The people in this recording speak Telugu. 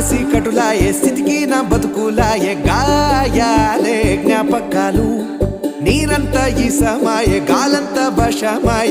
చీకటులాయే స్థితికి నా బతుకులాయే గాయాలే జ్ఞాపకాలు. నీరంతా ఈ సమాయే గాలంతా భాషమాయే.